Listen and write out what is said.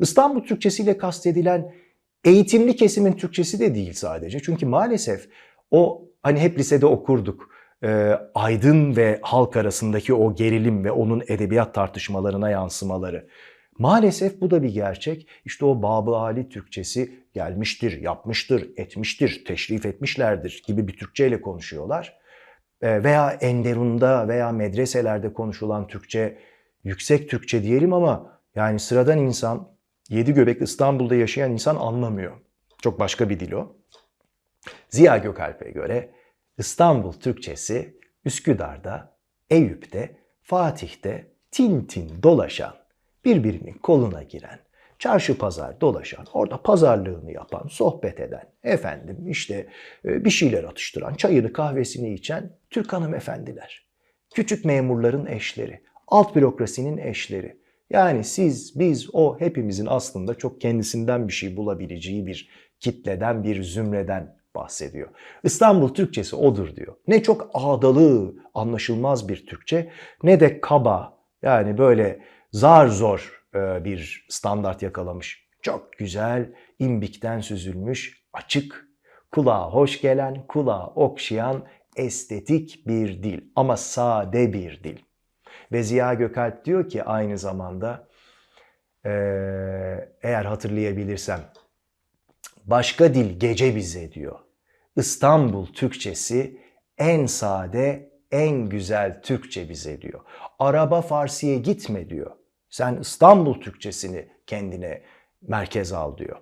İstanbul Türkçesiyle kastedilen eğitimli kesimin Türkçesi de değil sadece. Çünkü maalesef o hani hep lisede okurduk. e, aydın ve halk arasındaki o gerilim ve onun edebiyat tartışmalarına yansımaları. Maalesef bu da bir gerçek. İşte o Babı Ali Türkçesi gelmiştir, yapmıştır, etmiştir, teşrif etmişlerdir gibi bir Türkçeyle konuşuyorlar. E, veya Enderun'da veya medreselerde konuşulan Türkçe yüksek Türkçe diyelim ama yani sıradan insan, yedi göbek İstanbul'da yaşayan insan anlamıyor. Çok başka bir dil o. Ziya Gökalp'e göre İstanbul Türkçesi Üsküdar'da, Eyüp'te, Fatih'te tin tin dolaşan, birbirinin koluna giren, çarşı pazar dolaşan, orada pazarlığını yapan, sohbet eden, efendim işte e, bir şeyler atıştıran, çayını kahvesini içen Türk hanımefendiler. Küçük memurların eşleri, alt bürokrasinin eşleri. Yani siz, biz, o hepimizin aslında çok kendisinden bir şey bulabileceği bir kitleden, bir zümreden bahsediyor. İstanbul Türkçesi odur diyor. Ne çok ağdalı, anlaşılmaz bir Türkçe ne de kaba yani böyle zar zor e, bir standart yakalamış. Çok güzel, imbikten süzülmüş, açık, kulağa hoş gelen, kulağa okşayan estetik bir dil ama sade bir dil. Ve Ziya Gökalp diyor ki aynı zamanda eee, eğer hatırlayabilirsem başka dil gece bize diyor. İstanbul Türkçesi en sade, en güzel Türkçe bize diyor. Araba Farsi'ye gitme diyor. Sen İstanbul Türkçesini kendine merkez al diyor.